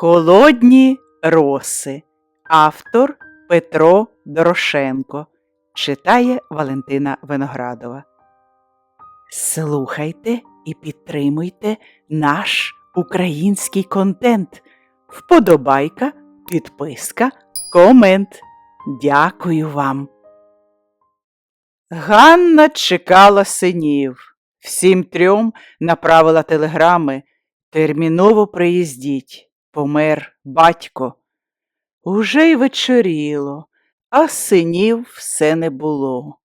Холодні роси. Автор Петро Дорошенко. Читає Валентина Виноградова. Слухайте і підтримуйте наш український контент. Вподобайка, підписка, комент. Дякую вам. Ганна чекала синів. Всім трьом направила телеграми. Терміново приїздіть. Помер батько. Уже й вечоріло, а синів все не було.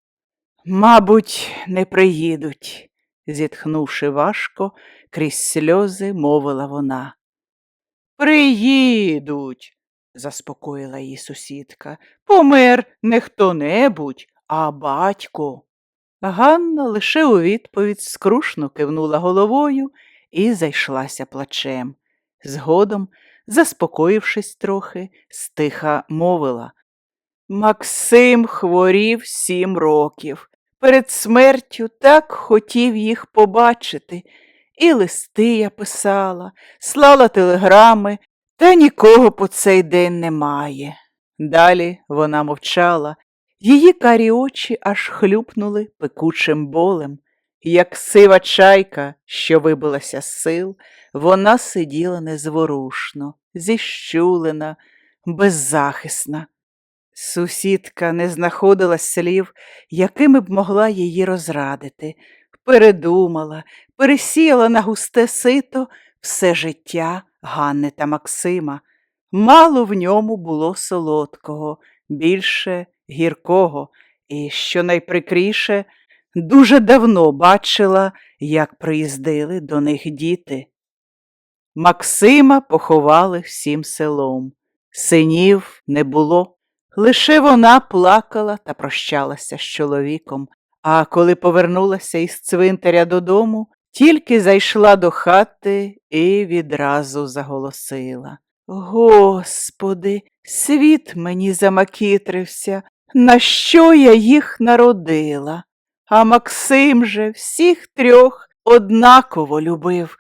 Мабуть, не приїдуть, зітхнувши важко, крізь сльози мовила вона. Приїдуть, заспокоїла її сусідка. Помер не хто-небудь, а батько. Ганна лише у відповідь скрушно кивнула головою і зайшлася плачем. Згодом, заспокоївшись трохи, стиха мовила. Максим хворів сім років. Перед смертю так хотів їх побачити. І листи я писала, слала телеграми, та нікого по цей день немає. Далі вона мовчала, її карі очі аж хлюпнули пекучим болем. Як сива чайка, що вибилася з сил, вона сиділа незворушно, зіщулена, беззахисна. Сусідка не знаходила слів, якими б могла її розрадити, передумала, пересіяла на густе сито все життя Ганни та Максима. Мало в ньому було солодкого, більше гіркого, і, що найприкріше, дуже давно бачила, як приїздили до них діти. Максима поховали всім селом. Синів не було. Лише вона плакала та прощалася з чоловіком, а коли повернулася із цвинтаря додому, тільки зайшла до хати і відразу заголосила. Господи, світ мені замакітрився, на що я їх народила? А Максим же всіх трьох однаково любив,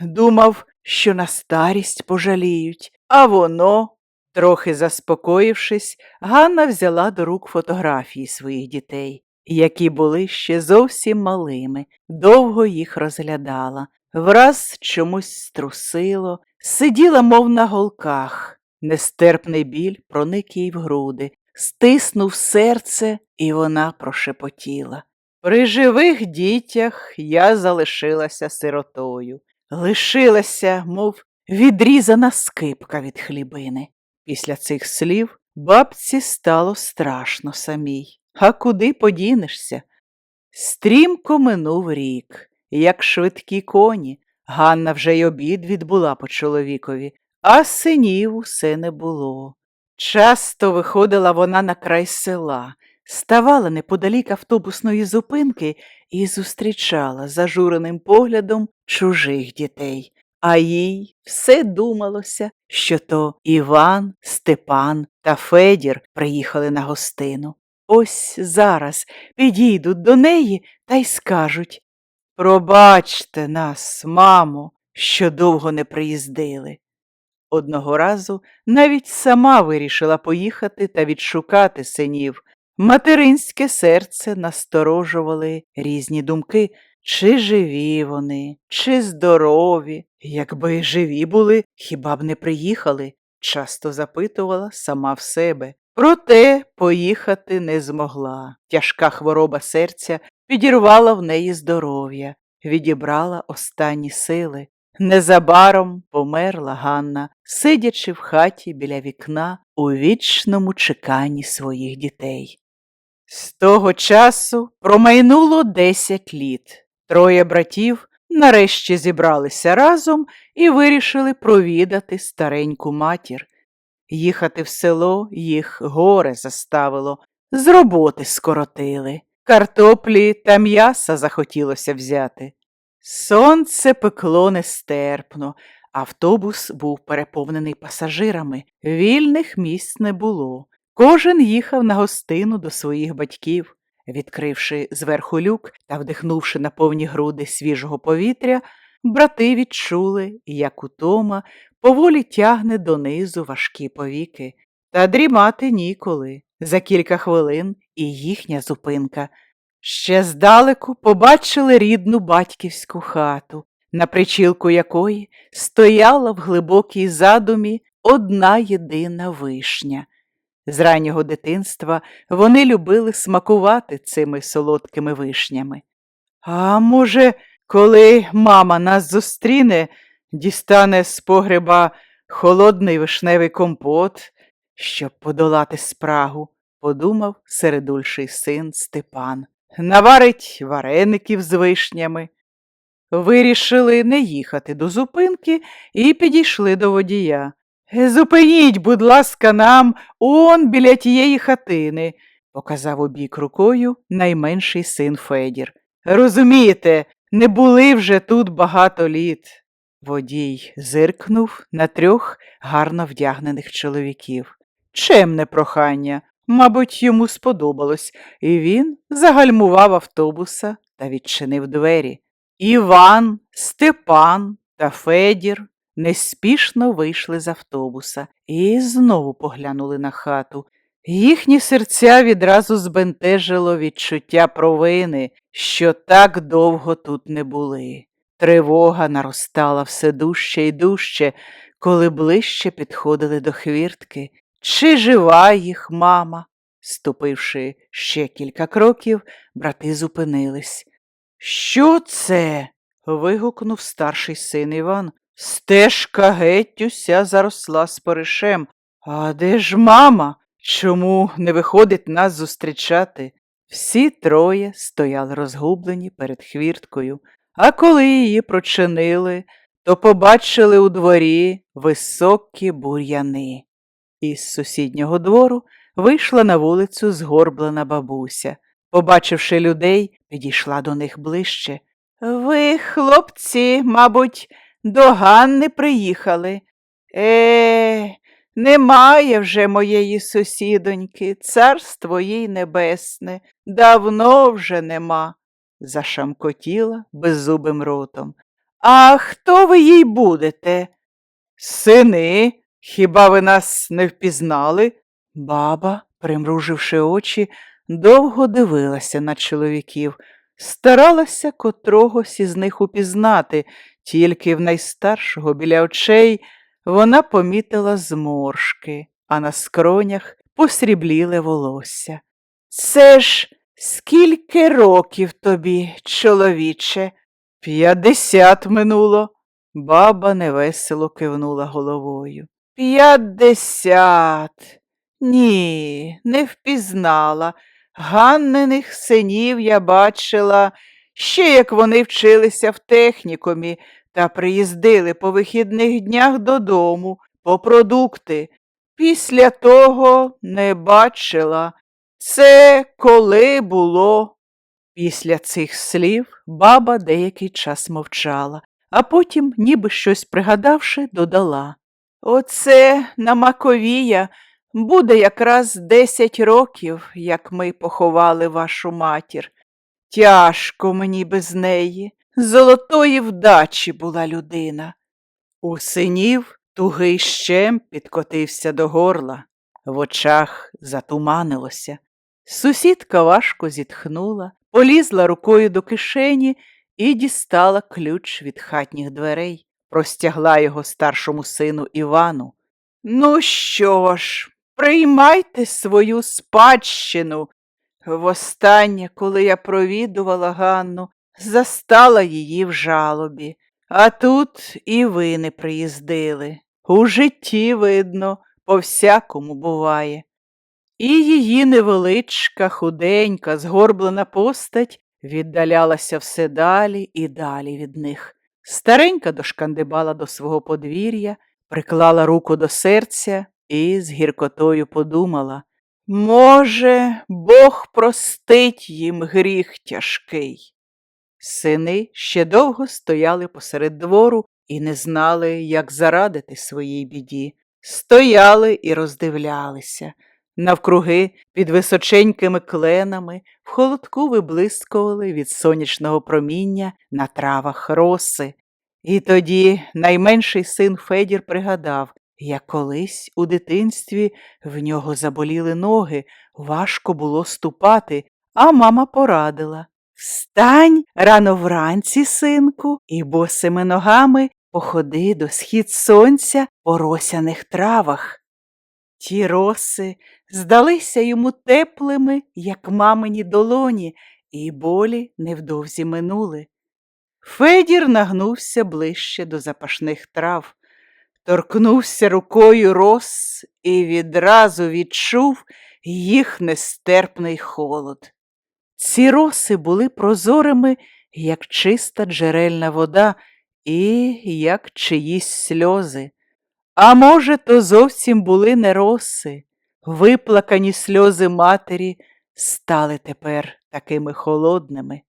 думав, що на старість пожаліють, а воно, трохи заспокоївшись, Ганна взяла до рук фотографії своїх дітей, які були ще зовсім малими, довго їх розглядала, враз чомусь струсило, сиділа, мов на голках, нестерпний біль проник їй в груди, стиснув серце, і вона прошепотіла. При живих дітях я залишилася сиротою, лишилася, мов відрізана скипка від хлібини. Після цих слів бабці стало страшно самій. А куди подінешся? Стрімко минув рік, як швидкі коні. Ганна вже й обід відбула по чоловікові, а синів усе не було. Часто виходила вона на край села, ставала неподалік автобусної зупинки і зустрічала зажуреним поглядом чужих дітей. А їй все думалося, що то Іван, Степан та Федір приїхали на гостину. Ось зараз підійдуть до неї та й скажуть Пробачте нас, мамо, що довго не приїздили. Одного разу навіть сама вирішила поїхати та відшукати синів. Материнське серце насторожували різні думки, чи живі вони, чи здорові. Якби живі були, хіба б не приїхали, часто запитувала сама в себе. Проте поїхати не змогла. Тяжка хвороба серця підірвала в неї здоров'я, відібрала останні сили. Незабаром померла Ганна, сидячи в хаті біля вікна у вічному чеканні своїх дітей. З того часу промайнуло десять літ. Троє братів нарешті зібралися разом і вирішили провідати стареньку матір. Їхати в село їх горе заставило, з роботи скоротили, картоплі та м'яса захотілося взяти. Сонце пекло нестерпно, автобус був переповнений пасажирами, вільних місць не було. Кожен їхав на гостину до своїх батьків. Відкривши зверху люк та вдихнувши на повні груди свіжого повітря, брати відчули, як утома поволі тягне донизу важкі повіки. Та дрімати ніколи. За кілька хвилин і їхня зупинка. Ще здалеку побачили рідну батьківську хату, на причілку якої стояла в глибокій задумі одна єдина вишня. З раннього дитинства вони любили смакувати цими солодкими вишнями. А може, коли мама нас зустріне, дістане з погреба холодний вишневий компот, щоб подолати спрагу, подумав середульший син Степан. Наварить вареників з вишнями. Вирішили не їхати до зупинки і підійшли до водія. Зупиніть, будь ласка, нам он біля тієї хатини, показав у бік рукою найменший син Федір. Розумієте, не були вже тут багато літ. Водій зиркнув на трьох гарно вдягнених чоловіків. Чемне прохання, мабуть, йому сподобалось, і він загальмував автобуса та відчинив двері. Іван, Степан та Федір неспішно вийшли з автобуса і знову поглянули на хату. Їхні серця відразу збентежило відчуття провини, що так довго тут не були. Тривога наростала все дужче і дужче, коли ближче підходили до хвіртки. Чи жива їх мама? Ступивши ще кілька кроків, брати зупинились. Що це? вигукнув старший син Іван. Стежка геть уся заросла споришем. А де ж мама? Чому не виходить нас зустрічати? Всі троє стояли розгублені перед хвірткою, а коли її прочинили, то побачили у дворі високі бур'яни. Із сусіднього двору вийшла на вулицю згорблена бабуся. Побачивши людей, підійшла до них ближче. Ви, хлопці, мабуть, до Ганни приїхали. Е, немає вже моєї сусідоньки, царство їй небесне, давно вже нема, зашамкотіла беззубим ротом. А хто ви їй будете? Сини, хіба ви нас не впізнали? Баба, примруживши очі, довго дивилася на чоловіків, старалася котрогось із них упізнати, тільки в найстаршого біля очей вона помітила зморшки, а на скронях посрібліле волосся. Це ж скільки років тобі, чоловіче? П'ятдесят минуло. Баба невесело кивнула головою. П'ятдесят. Ні, не впізнала. Ганниних синів я бачила, ще як вони вчилися в технікумі та приїздили по вихідних днях додому по продукти. Після того не бачила. Це коли було. Після цих слів баба деякий час мовчала, а потім, ніби щось пригадавши, додала. Оце на Маковія буде якраз десять років, як ми поховали вашу матір. Тяжко мені без неї. Золотої вдачі була людина. У синів тугий щем підкотився до горла, в очах затуманилося. Сусідка важко зітхнула, полізла рукою до кишені і дістала ключ від хатніх дверей, простягла його старшому сину Івану. Ну що ж, приймайте свою спадщину. Востаннє, коли я провідувала Ганну, застала її в жалобі, а тут і ви не приїздили. У житті, видно, по всякому буває. І її невеличка, худенька, згорблена постать віддалялася все далі і далі від них. Старенька дошкандибала до свого подвір'я, приклала руку до серця і з гіркотою подумала може, Бог простить їм гріх тяжкий. Сини ще довго стояли посеред двору і не знали, як зарадити своїй біді. Стояли і роздивлялися. Навкруги під височенькими кленами в холодку виблискували від сонячного проміння на травах роси. І тоді найменший син Федір пригадав, як колись у дитинстві в нього заболіли ноги, важко було ступати, а мама порадила Встань рано вранці, синку, і босими ногами походи до схід сонця по росяних травах. Ті роси здалися йому теплими, як мамині долоні, і болі невдовзі минули. Федір нагнувся ближче до запашних трав, торкнувся рукою роз і відразу відчув їх нестерпний холод. Ці роси були прозорими, як чиста джерельна вода і як чиїсь сльози. А може, то зовсім були не роси, виплакані сльози матері стали тепер такими холодними.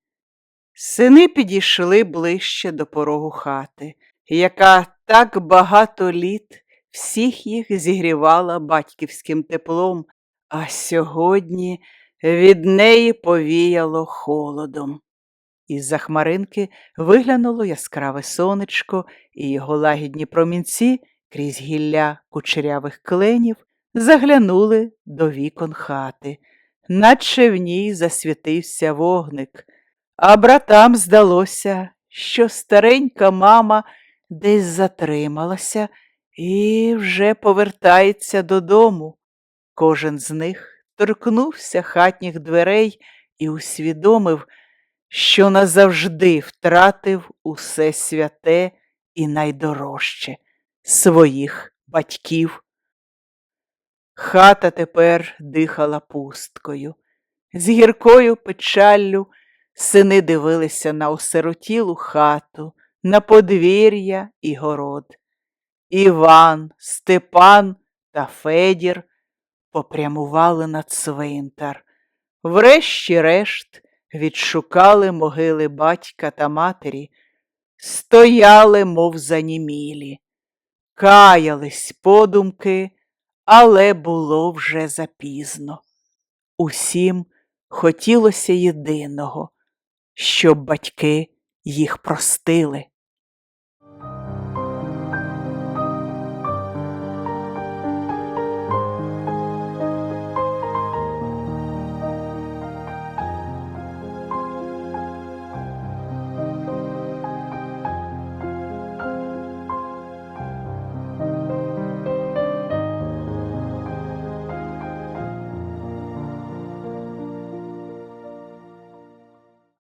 Сини підійшли ближче до порогу хати, яка так багато літ всіх їх зігрівала батьківським теплом, а сьогодні від неї повіяло холодом. Із-за хмаринки виглянуло яскраве сонечко, і його лагідні промінці крізь гілля кучерявих кленів заглянули до вікон хати, наче в ній засвітився вогник, а братам здалося, що старенька мама десь затрималася і вже повертається додому. Кожен з них торкнувся хатніх дверей і усвідомив, що назавжди втратив усе святе і найдорожче своїх батьків. Хата тепер дихала пусткою. З гіркою печаллю сини дивилися на осиротілу хату, на подвір'я і город. Іван, Степан та Федір попрямували на цвинтар. Врешті-решт відшукали могили батька та матері, стояли, мов занімілі, каялись подумки, але було вже запізно. Усім хотілося єдиного, щоб батьки їх простили.